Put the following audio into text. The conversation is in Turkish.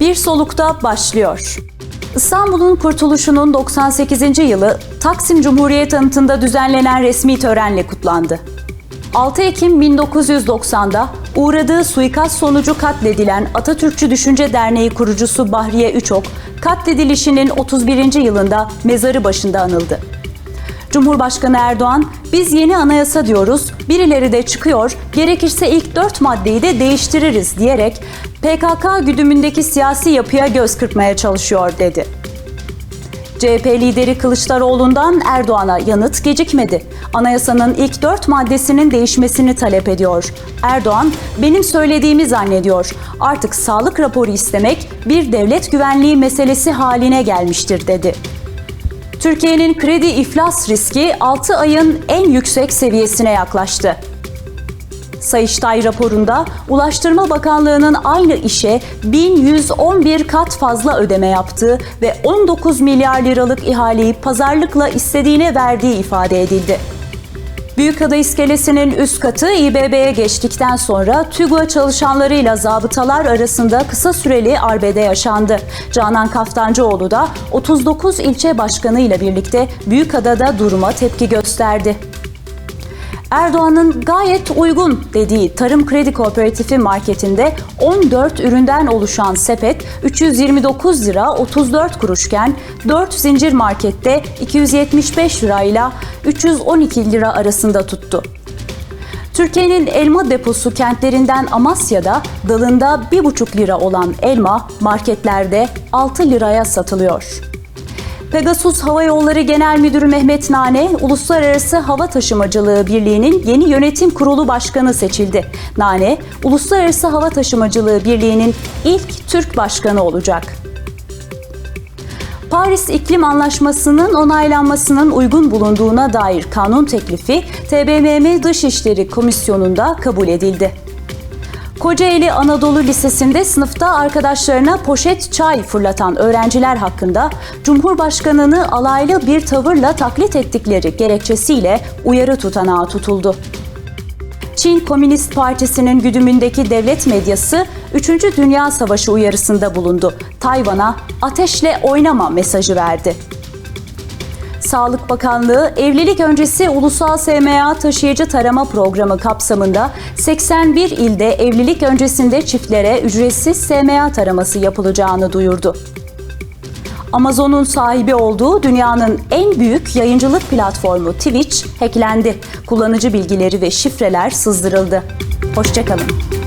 Bir solukta başlıyor. İstanbul'un kurtuluşunun 98. yılı Taksim Cumhuriyet Anıtı'nda düzenlenen resmi törenle kutlandı. 6 Ekim 1990'da uğradığı suikast sonucu katledilen Atatürkçü Düşünce Derneği kurucusu Bahriye Üçok, katledilişinin 31. yılında mezarı başında anıldı. Cumhurbaşkanı Erdoğan, biz yeni anayasa diyoruz, birileri de çıkıyor, gerekirse ilk dört maddeyi de değiştiririz diyerek PKK güdümündeki siyasi yapıya göz kırpmaya çalışıyor dedi. CHP lideri Kılıçdaroğlu'ndan Erdoğan'a yanıt gecikmedi. Anayasanın ilk dört maddesinin değişmesini talep ediyor. Erdoğan, benim söylediğimi zannediyor. Artık sağlık raporu istemek bir devlet güvenliği meselesi haline gelmiştir dedi. Türkiye'nin kredi iflas riski 6 ayın en yüksek seviyesine yaklaştı. Sayıştay raporunda Ulaştırma Bakanlığı'nın aynı işe 1111 kat fazla ödeme yaptığı ve 19 milyar liralık ihaleyi pazarlıkla istediğine verdiği ifade edildi. Büyükada iskelesinin üst katı İBB'ye geçtikten sonra TÜGVA çalışanlarıyla zabıtalar arasında kısa süreli arbede yaşandı. Canan Kaftancıoğlu da 39 ilçe başkanı ile birlikte Büyükada'da duruma tepki gösterdi. Erdoğan'ın gayet uygun dediği Tarım Kredi Kooperatifi marketinde 14 üründen oluşan sepet 329 lira 34 kuruşken 4 zincir markette 275 lirayla 312 lira arasında tuttu. Türkiye'nin elma deposu kentlerinden Amasya'da dalında 1,5 lira olan elma marketlerde 6 liraya satılıyor. Pegasus Hava Yolları Genel Müdürü Mehmet Nane, Uluslararası Hava Taşımacılığı Birliği'nin yeni yönetim kurulu başkanı seçildi. Nane, Uluslararası Hava Taşımacılığı Birliği'nin ilk Türk başkanı olacak. Paris İklim Anlaşması'nın onaylanmasının uygun bulunduğuna dair kanun teklifi TBMM Dışişleri Komisyonu'nda kabul edildi. Kocaeli Anadolu Lisesi'nde sınıfta arkadaşlarına poşet çay fırlatan öğrenciler hakkında Cumhurbaşkanı'nı alaylı bir tavırla taklit ettikleri gerekçesiyle uyarı tutanağı tutuldu. Çin Komünist Partisi'nin güdümündeki devlet medyası 3. Dünya Savaşı uyarısında bulundu. Tayvan'a ateşle oynama mesajı verdi. Sağlık Bakanlığı evlilik öncesi ulusal SMA taşıyıcı tarama programı kapsamında 81 ilde evlilik öncesinde çiftlere ücretsiz SMA taraması yapılacağını duyurdu. Amazon'un sahibi olduğu dünyanın en büyük yayıncılık platformu Twitch hacklendi. Kullanıcı bilgileri ve şifreler sızdırıldı. Hoşçakalın.